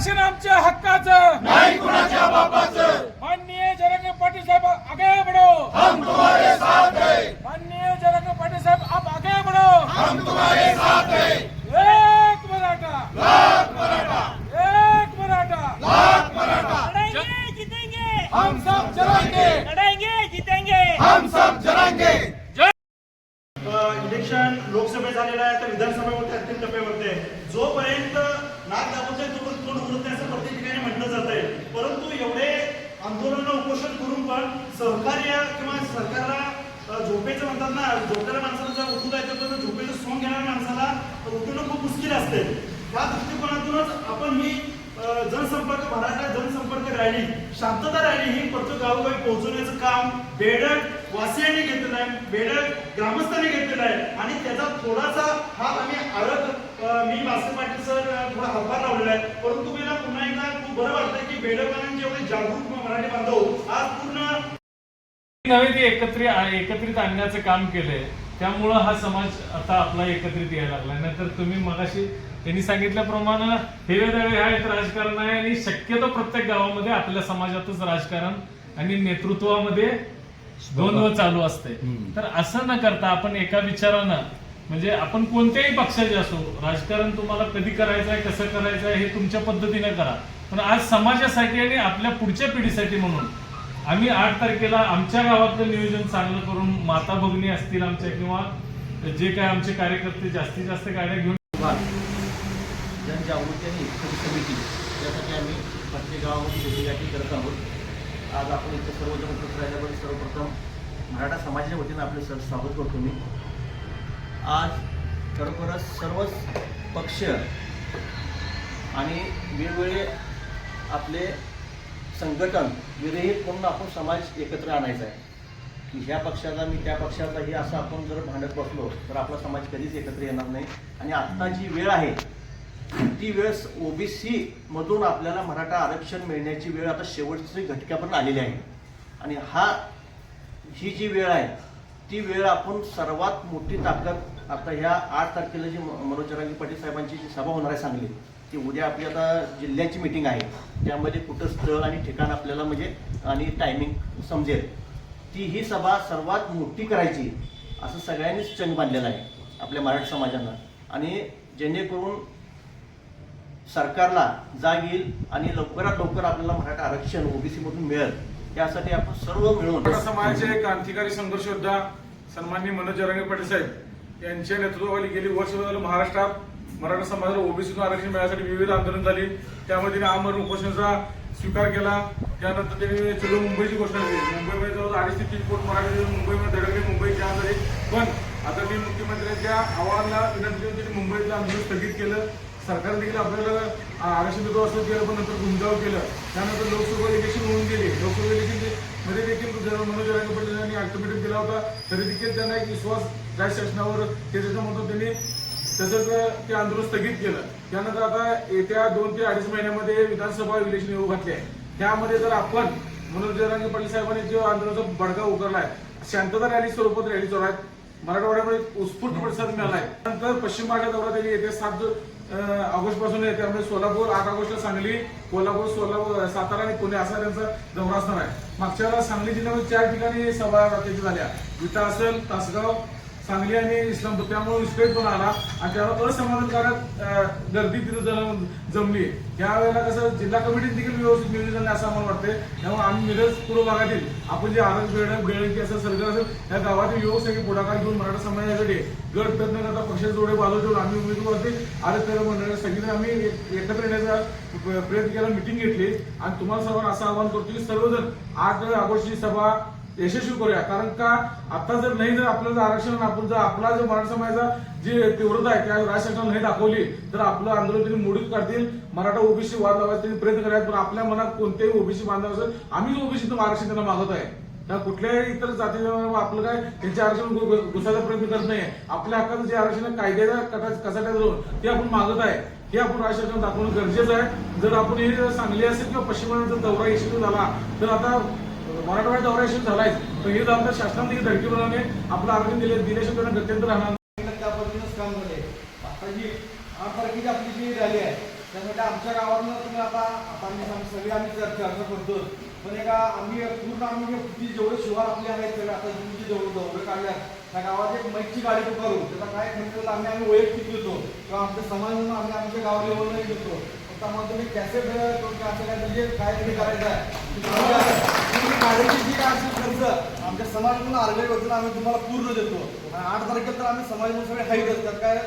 आरक्षण आमच्या हक्काचं. नाही कुणाच्या बापाचं. माननीय जरंगे पाटील साहेब आगे बढ़ो. हम तुम्हारे साथ है. माननीय जरंगे पाटील साहेब आप आगे बढ़ो. हम तुम्हारे साथ है एक मराठा लाख मराठा एक मराठा लाख मराठा लड़ाएंगे जीतेंगे हम सब जलाएंगे लड़ाएंगे जीतेंगे हम सब जलाएंगे इलेक्शन लोकसभेत झालेलं आहे तर विधानसभेमध्ये अंतिम टप्प्यावरती आहे जोपर्यंत नाक दाबून आहे तोपर्यंत कोण उरत नाही असं प्रत्येक ठिकाणी म्हटलं जात आहे परंतु एवढे आंदोलन उपोषण करून पण सहकार्य किंवा सरकारला झोपेचं म्हणतात ना झोपलेल्या माणसाला जर उठून जायचं तर झोपेचं सोंग घेणाऱ्या माणसाला उठणं खूप मुश्किल असते. त्या दृष्टिकोनातूनच आपण ही जनसंपर्क मराठा जनसंपर्क रॅली शांतता रॅली ही प्रत्येक गावोगावी पोहोचवण्याचं काम बेडक वासियांनी घेतलेलं आहे बेडक ग्रामस्थांनी घेतलेलं आहे. आणि त्याचा थोडासा हा आम्ही आळत मी भास्कर पाटील सर थोडा हातभार लावलेला आहे. परंतु मला पुन्हा एकदा खूप बरं वाटतं की बेडकांनी एवढे जागरूक मराठी बांधव आज पूर्ण नव्हे ते एकत्रित एकत्रित आणण्याचं काम केलंय त्यामुळं हा समाज आता आपला एकत्रित यायला लागला नाहीतर तुम्ही मगाशी त्यांनी सांगितल्याप्रमाणे हे वेगळे आहेत राजकारण आहे आणि शक्यतो प्रत्येक गावामध्ये आपल्या समाजातच राजकारण आणि नेतृत्वामध्ये द्वंद्व चालू असते तर असं न करता आपण एका विचारानं म्हणजे आपण कोणत्याही पक्षाचे असो राजकारण तुम्हाला कधी करायचं आहे कसं करायचं आहे हे तुमच्या पद्धतीने करा. पण आज समाजासाठी आणि आपल्या पुढच्या पिढीसाठी म्हणून आम्ही आठ तारखेला आमच्या गावातलं नियोजन चांगलं करून माता भगिनी असतील आमच्या किंवा जे काय आमचे कार्यकर्ते जास्तीत जास्त गाड्या घेऊन जनजागृती आणि एकता समिती यासाठी आम्ही प्रत्येक गावामध्ये भेटीगाठी करत आहोत. आज आपण इथं सर्वजण उपस्थित राहिल्याबद्दल सर्वप्रथम मराठा समाजाच्या वतीनं आपले सर स्वागत करतो मी. आज खरोखरच सर्वच पक्ष आणि वेगवेगळे आपले संघटन विरहित म्हणून आपण समाज एकत्र आणायचा आहे. की ह्या पक्षाचा मी त्या पक्षाचा हे असं आपण जर भांडत बसलो तर आपला समाज कधीच एकत्र येणार नाही. आणि आत्ता जी वेळ आहे ती वेळ ओबीसी मधून आपल्याला मराठा आरक्षण मिळण्याची वेळ आता शेवटची घटक्यापर्यंत आलेली आहे. आणि हा ही जी वेळ आहे ती वेळ आपण सर्वात मोठी ताकद आता ह्या आठ तारखेला जी मनोज जरांगी पाटील साहेबांची जी सभा होणार आहे सांगली की उद्या आपली आता जिल्ह्याची मिटिंग आहे. त्यामध्ये कुठं स्थळ आणि ठिकाण आपल्याला म्हणजे आणि टायमिंग समजेल. ती ही सभा सर्वात मोठी करायची असं सगळ्यांनीच चंग बांधलेला आहे आपल्या मराठी समाजानं. आणि जेणेकरून सरकारला जाग येईल आणि लवकरात लवकर आपल्याला मराठा आरक्षण ओबीसी मधून मिळेल. त्यासाठी आपण सर्व मिळून समाजाचे क्रांतिकारी संघर्ष योद्धा सन्माननीय मनोज जरांगे पाटील साहेब यांच्या नेतृत्वाखाली गेली वर्ष महाराष्ट्रात मराठा समाजाला ओबीसीतून आरक्षण मिळण्यासाठी विविध आंदोलन झाली. त्यामध्ये त्यांनी आमरण उपोषणाचा स्वीकार केला. त्यानंतर त्यांनी चलो मुंबईची घोषणा केली. मुंबईमध्ये जवळ अडीच ते तीन कोट मराठी मुंबईमध्ये धडकले. मुंबई जाम झाली पण आता मी मुख्यमंत्र्यांच्या आव्हानाला विनंती करून त्यांनी मुंबईतलं आंदोलन स्थगित केलं. सरकार देखील आपल्याला आरक्षण देतो असं केलं पण नंतर गुंजाव केलं. त्यानंतर लोकसभा इलेक्शन होऊन गेले. लोकसभा इलेक्शनमध्ये देखील मनोज जरांगे पाटील यांनी अल्टिमेटम दिला होता तरी देखील त्यांना एक विश्वास राज्य शासनावर ते त्याच्यामधून त्यांनी तसंच ते आंदोलन स्थगित केलं. त्यानंतर आता येत्या दोन ते अडीच महिन्यामध्ये विधानसभा इलेक्शन येऊ घातले आहे. त्यामध्ये जर आपण मनोज जरांगे पाटील साहेबांनी जो आंदोलनाचा बडगा उकरलाय शांतता रॅली स्वरूपात रॅली चालू आहेत मराठवाड्यामध्ये उत्स्फूर्त प्रतिसाद मिळालाय. नंतर पश्चिम महाराष्ट्र दौरा त्यांनी येत्या सात ऑगस्टपासून आहे त्यामुळे म्हणजे सोलापूर आठ ऑगस्टला सांगली कोल्हापूर सोलापूर सातारा आणि पुणे असा त्यांचा दौरा असणार आहे. मागच्या वेळेला सांगली जिल्ह्यामध्ये चार ठिकाणी सभा त्याची झाल्या. विटा असेल तासगाव सांगली आणि इस्लामपूर त्यामुळे विस्कळीत पण आला आणि त्याला असमाधानकारक गर्दी तिथं जम- जमली. त्यावेळेला कसं जिल्हा कमिटीने देखील व्यवस्थित नियोजन झालं असं आम्हाला वाटते त्यामुळे आम्ही मिरज पूर्व भागातील आपण जे आरग बेडक बेळकी असं सरकार असेल या गावातील युवक पुढाकार घेऊन मराठा समाजासाठी गट तज्ञ करता पक्षाचे जोडे बाजू ठेवून आम्ही उमेदवारती आरग तर मंडळ सगळी आम्ही एकत्र येण्याचा प्रयत्न केला मिटिंग घेतली. आणि तुम्हाला सर्वांना असं आवाहन करतो की सर्वजण आठ ऑगस्टची सभा यशस्वी करूया. कारण का? आता जर नाही जर आपलं जर आरक्षण आपण जर आपला जो मराठा समाजाचा जी तीव्रता आहे त्या राज्य शासनाला नाही दाखवली तर आपलं आंदोलन त्यांनी मोडीत काढतील. मराठा ओबीसी वाद लावायचा त्यांनी प्रयत्न करायचा पण आपल्या मनात कोणतेही ओबीसी बांधवाचं असेल आम्हीच ओबीसी आरक्षण त्यांना मागत आहे. त्या कुठल्याही इतर जातीच्या आपलं काय त्यांचे आरक्षण घुसायचा प्रयत्न करत नाही आपल्या हक्काचं जे आरक्षण कायद्याच्या कटा- कसाट्यात जाऊन ते आपण मागत आहे. हे आपण राज्य दाखवणं गरजेचं आहे. जर आपण हे जर सांगली असेल किंवा पश्चिम बंगालचा दौरा यशस्वी झाला तर आता मराठवाड्यात दौरा झालाय. तर हे जबाबदार शासनाने धडकी बनवणे आपलं आरक्षण दिले दिल्याशिवाय त्यांना गत्यंतर राहणार. नाही. त्या पद्धतीनंच काम झाले आता जी आठ तारखेची आपली जी रॅली आहे त्यासाठी आमच्या गावातनं तुम्ही आता आता आम्ही सगळे आम्ही चर्चा करतो पण एका आम्ही पूर्ण आम्ही जेवढे शिवार आपले आहेत सगळे आता तुमचे जेवढे दौरे काढल्यात त्या गावात एक मैची गाडी पुकारू. त्याचा काय खर्च आम्ही आम्ही वैयक्तिक देतो किंवा आमच्या समाज म्हणून आम्ही आमच्या गाव लेवलला देतो फक्त आम्हाला तुम्ही कॅसेट करून असं काय म्हणजे काय तरी करायचं आहे ते जी काय असेल खर्च आमच्या समाज म्हणून आर्गनाईज वचन आम्ही तुम्हाला पूर्ण देतो. आणि आठ तारखेला तर आम्ही समाज म्हणून सगळे हाईट असतात. काय